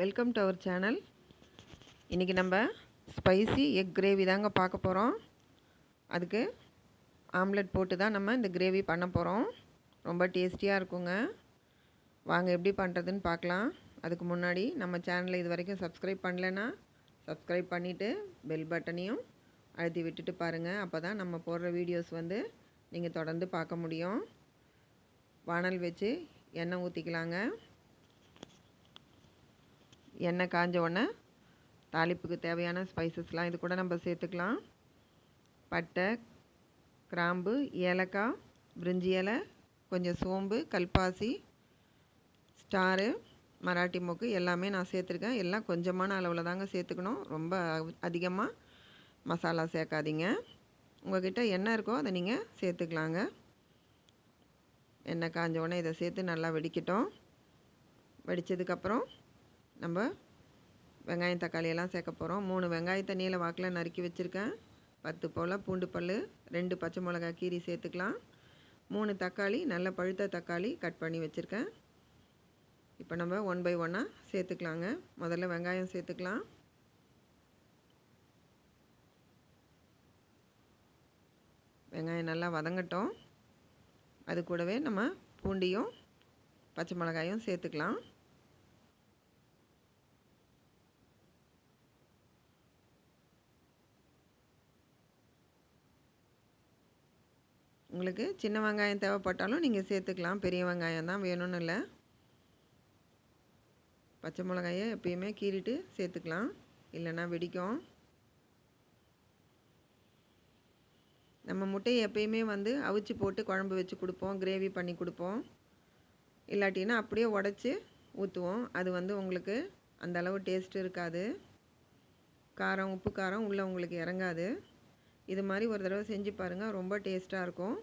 Welcome to our channel இன்றைக்கி நம்ம spicy egg gravy தாங்க பார்க்க போகிறோம் அதுக்கு ஆம்லெட் போட்டு தான் நம்ம இந்த கிரேவி பண்ண போகிறோம் ரொம்ப டேஸ்டியாக இருக்குங்க. வாங்க எப்படி பண்ணுறதுன்னு பார்க்கலாம். அதுக்கு முன்னாடி நம்ம சேனலை இது வரைக்கும் சப்ஸ்கிரைப் பண்ணலைன்னா சப்ஸ்கிரைப் பண்ணிவிட்டு பெல் பட்டனையும் அழுத்தி விட்டுட்டு பாருங்கள் அப்போ தான் நம்ம போடுற வீடியோஸ் வந்து நீங்கள் தொடர்ந்து பார்க்க முடியும். வானல் வச்சு எண்ணெய் ஊற்றிக்கலாங்க எண்ணெய் காஞ்ச உடனே தாளிப்புக்கு தேவையான ஸ்பைசஸ்லாம் இது கூட நம்ம சேர்த்துக்கலாம். பட்டை கிராம்பு ஏலக்காய் பிரிஞ்சி இலை கொஞ்சம் சோம்பு கல்பாசி ஸ்டாரு மராட்டி மொக்கு எல்லாமே நான் சேர்த்துருக்கேன். எல்லாம் கொஞ்சமான அளவில் தாங்க சேர்த்துக்கணும். ரொம்ப அதிகமாக மசாலா சேர்க்காதீங்க. உங்கள்கிட்ட என்ன இருக்கோ அதை நீங்கள் சேர்த்துக்கலாங்க. எண்ணெய் காஞ்ச உடனே இதை சேர்த்து நல்லா வெடிக்கட்டும். வெடித்ததுக்கப்புறம் நம்ம வெங்காயம் தக்காளியெல்லாம் சேர்க்க போகிறோம் மூணு வெங்காயத்தை நீல வாக்கில் நறுக்கி வச்சுருக்கேன். பத்து போல் பூண்டு பல் ரெண்டு பச்சை மிளகாய் கீரி சேர்த்துக்கலாம். மூணு தக்காளி நல்ல பழுத்த தக்காளி கட் பண்ணி வச்சுருக்கேன். இப்போ நம்ம ஒன் பை ஒன்னாக சேர்த்துக்கலாங்க. முதல்ல வெங்காயம் சேர்த்துக்கலாம். வெங்காயம் நல்லா வதங்கட்டும். அது கூடவே நம்ம பூண்டியும் பச்சை மிளகாயும் சேர்த்துக்கலாம். உங்களுக்கு சின்ன வெங்காயம் தேவைப்பட்டாலும் நீங்கள் சேர்த்துக்கலாம். பெரிய வெங்காயம் தான் வேணும்னு இல்லை. பச்சை மிளகாயை எப்பயுமே கீறிட்டு சேர்த்துக்கலாம். இல்லைன்னா வெடிக்கும். நம்ம முட்டையை எப்பயுமே வந்து அவிச்சு போட்டு குழம்பு வச்சு கொடுப்போம். கிரேவி பண்ணி கொடுப்போம். இல்லாட்டின்னா அப்படியே உடச்சி ஊற்றுவோம் அது வந்து உங்களுக்கு அந்த அளவு டேஸ்ட் இருக்காது. காரம் உப்பு காரம் உள்ளே உங்களுக்கு இறங்காது. இது மாதிரி ஒரு தடவை செஞ்சு பாருங்கள் ரொம்ப டேஸ்ட்டாக இருக்கும்.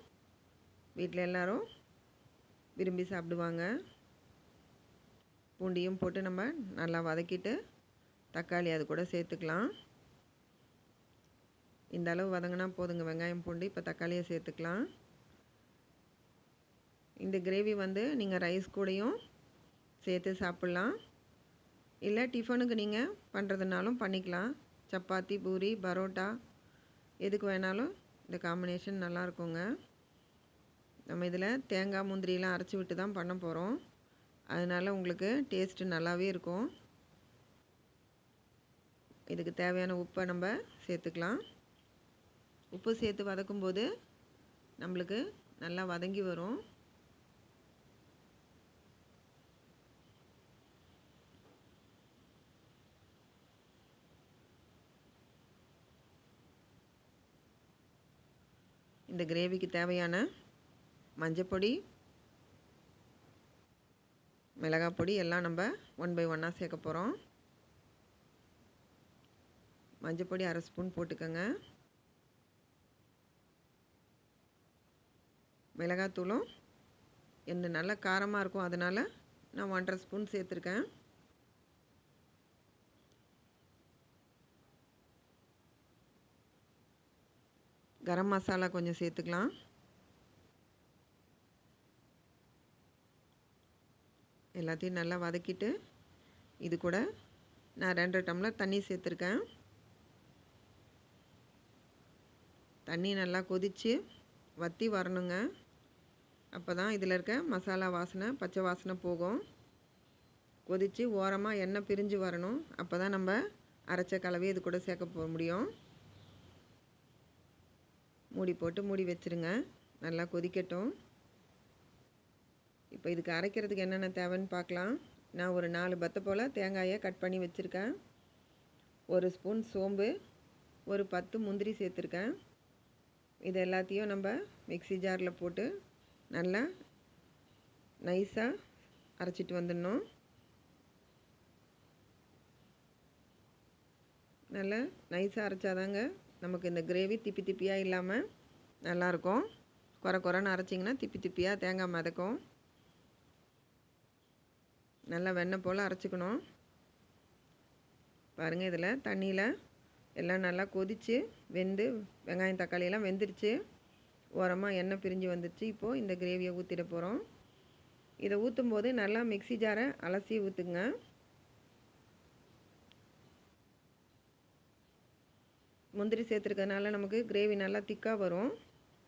வீட்டில் எல்லோரும் விரும்பி சாப்பிடுவாங்க. பூண்டியும் போட்டு நம்ம நல்லா வதக்கிட்டு தக்காளி அது கூட சேர்த்துக்கலாம். இந்த அளவு வதங்கினா போதுங்க. வெங்காயம் பூண்டு இப்போ தக்காளியை சேர்த்துக்கலாம். இந்த கிரேவி வந்து நீங்கள் ரைஸ் கூடயும் சேர்த்து சாப்பிட்லாம். இல்லை டிஃபனுக்கு நீங்கள் பண்ணுறதுனாலும் பண்ணிக்கலாம். சப்பாத்தி பூரி பரோட்டா எதுக்கு வேணாலும் இந்த காம்பினேஷன் நல்லாயிருக்குங்க நம்ம இதில் தேங்காய் முந்திரியெலாம் அரைச்சி விட்டு தான் பண்ண போகிறோம். அதனால் உங்களுக்கு டேஸ்ட்டு நல்லாவே இருக்கும். இதுக்கு தேவையான உப்பை நம்ம சேர்த்துக்கலாம். உப்பு சேர்த்து வதக்கும்போது நம்மளுக்கு நல்லா வதங்கி வரும். இந்த கிரேவிக்கு தேவையான மஞ்சப்பொடி மிளகாய் பொடி எல்லாம் நம்ம ஒன் பை ஒன்னாக சேர்க்க போகிறோம் மஞ்சப்பொடி அரை ஸ்பூன் போட்டுக்கோங்க. மிளகாத்தூளும் எந்த நல்ல காரமாக இருக்கும் அதனால் நான் ஒன்றரை ஸ்பூன் சேர்த்துருக்கேன். கரம் மசாலா கொஞ்சம் சேர்த்துக்கலாம். எல்லாத்தையும் நல்லா வதக்கிட்டு இது கூட நான் ரெண்டு டம்ளர் தண்ணி சேர்த்துருக்கேன். தண்ணி நல்லா கொதித்து வற்றி வரணுங்க. அப்போ தான் இதில் இருக்க மசாலா வாசனை பச்சை வாசனை போகும். கொதித்து ஓரமாக எண்ணெய் பிரிஞ்சு வரணும். அப்போ தான் நம்ம அரைச்ச கலவையை இது கூட சேர்க்க போக முடியும். மூடி போட்டு மூடி வச்சுருங்க. நல்லா கொதிக்கட்டும். இப்போ இதுக்கு அரைக்கிறதுக்கு என்னென்ன தேவைன்னு பார்க்கலாம். நான் ஒரு நாலு பத்தை போல் தேங்காயை கட் பண்ணி வச்சுருக்கேன். ஒரு ஸ்பூன் சோம்பு ஒரு பத்து முந்திரி சேர்த்துருக்கேன். இது எல்லாத்தையும் நம்ம மிக்சி ஜாரில் போட்டு நல்லா நைஸாக அரைச்சிட்டு வந்துடணும். நல்லா நைஸாக அரைச்சாதாங்க நமக்கு இந்த கிரேவி திப்பி திப்பியாக இல்லாமல் நல்லாயிருக்கும். குறை குறைன்னு அரைச்சிங்கன்னா திப்பி திப்பியாக தேங்காய் மிதக்கும். நல்லா வெண்ணெய் போல் அரைச்சிக்கணும். பாருங்கள் இதில் தண்ணியில் எல்லாம் நல்லா கொதித்து வெந்து வெங்காயம் தக்காளியெல்லாம் வெந்துருச்சு. ஓரமாக எண்ணெய் பிரிஞ்சு வந்துருச்சு. இப்போது இந்த கிரேவியை ஊற்றிட போகிறோம் இதை ஊற்றும் போது நல்லா மிக்சி ஜாரை அலசி ஊற்றுங்க முந்திரி சேர்த்துருக்கறனால நமக்கு கிரேவி நல்லா திக்காக வரும்.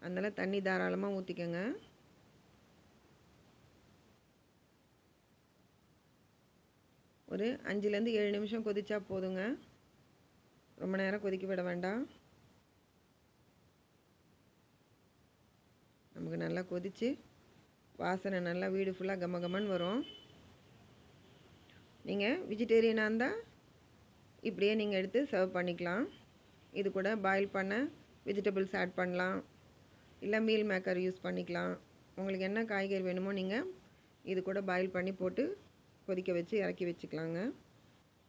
அதனால் தண்ணி தாராளமாக ஊற்றிக்கோங்க ஒரு அஞ்சுலேருந்து ஏழு நிமிஷம் கொதிச்சா போதுங்க. ரொம்ப நேரம் கொதிக்க விட வேண்டாம். நமக்கு நல்லா கொதித்து வாசனை நல்லா வீடு ஃபுல்லாக கம கமன்னு வரும். நீங்கள் வெஜிடேரியனாக இருந்தால் இப்படியே நீங்கள் எடுத்து சர்வ் பண்ணிக்கலாம். இது கூட பாயில் பண்ண வெஜிடபிள்ஸ் ஆட் பண்ணலாம். இல்லை மீல் மேக்கர் யூஸ் பண்ணிக்கலாம். உங்களுக்கு என்ன காய்கறி வேணுமோ நீங்கள் இது கூட பாயில் பண்ணி போட்டு கொதிக்க வச்சு இறக்கி வச்சுக்கலாங்க.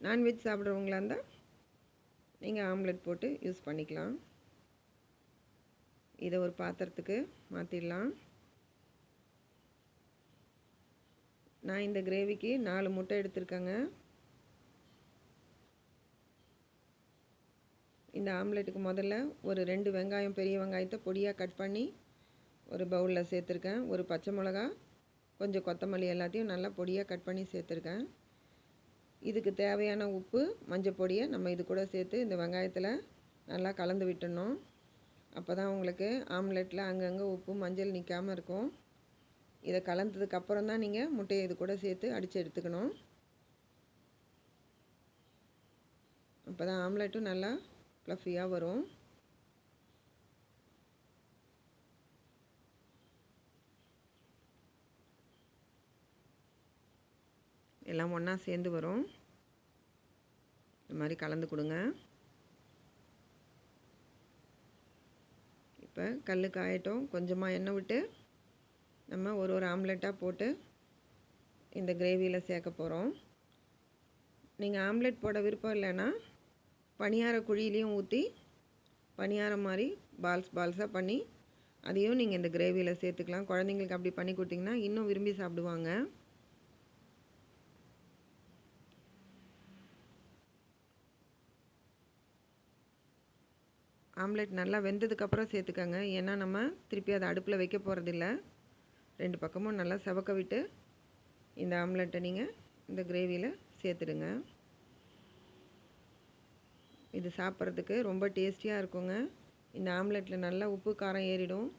நான்வெஜ் சாப்பிட்றவங்களா இருந்தால் நீங்கள் ஆம்லெட் போட்டு யூஸ் பண்ணிக்கலாம். இதை ஒரு பாத்திரத்துக்கு மாற்றிடலாம் நான் இந்த கிரேவிக்கு நாலு முட்டை எடுத்திருக்கேங்க. இந்த ஆம்லெட்டுக்கு முதல்ல ஒரு ரெண்டு வெங்காயம் பெரிய வெங்காயத்தை பொடியாக கட் பண்ணி ஒரு பவுலில் சேர்த்துருக்கேன். ஒரு பச்சை மிளகா கொஞ்சம் கொத்தமல்லி எல்லாத்தையும் நல்லா பொடியாக கட் பண்ணி சேர்த்துருக்கேன். இதுக்கு தேவையான உப்பு மஞ்சள் பொடியை நம்ம இது கூட சேர்த்து இந்த வெங்காயத்தில் நல்லா கலந்து விட்டுடணும். அப்போ தான் உங்களுக்கு ஆம்லெட்டில் அங்கங்கே உப்பு மஞ்சள் நிற்காமல் இருக்கும். இதை கலந்ததுக்கப்புறம் தான் நீங்கள் முட்டையை இது கூட சேர்த்து அடித்து எடுத்துக்கணும். அப்போ தான் ஆம்லெட்டும் நல்லா ஃப்ளஃபியாக வரும். எல்லாம் ஒன்றா சேர்ந்து வரும். இந்த மாதிரி கலந்து கொடுங்க. இப்போ கல் காயட்டும். கொஞ்சமாக எண்ணெய் விட்டு நம்ம ஒரு ஒரு ஆம்லெட்டாக போட்டு இந்த கிரேவியில் சேர்க்க போகிறோம் நீங்கள் ஆம்லெட் போட விருப்பம் இல்லைன்னா பணியார குழியிலையும் ஊற்றி பணியாரம் மாதிரி பால்ஸ் பால்ஸாக பண்ணி அதையும் நீங்கள் இந்த கிரேவியில் சேர்த்துக்கலாம். குழந்தைங்களுக்கு அப்படி பண்ணி கொடுத்தீங்கன்னா இன்னும் விரும்பி சாப்பிடுவாங்க. ஆம்லெட் நல்லா வெந்ததுக்கப்புறம் சேர்த்துக்கோங்க. ஏன்னா நம்ம திருப்பி அதை அடுப்பில் வைக்க போகிறதில்ல ரெண்டு பக்கமும் நல்லா செவக்க விட்டு இந்த ஆம்லெட்டை நீங்கள் இந்த கிரேவியில் சேர்த்துடுங்க. இது சாப்பிட்றதுக்கு ரொம்ப டேஸ்டியாக இருக்குங்க. இந்த ஆம்லெட்டில் நல்லா உப்பு காரம் ஏறிடும்.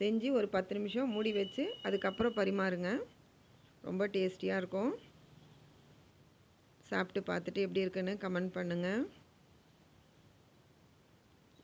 செஞ்சு ஒரு பத்து நிமிஷம் மூடி வச்சு அதுக்கப்புறம் பரிமாறுங்க. ரொம்ப டேஸ்டியாக இருக்கும். சாப்பிட்டு பார்த்துட்டு எப்படி இருக்குன்னு கமெண்ட் பண்ணுங்கள்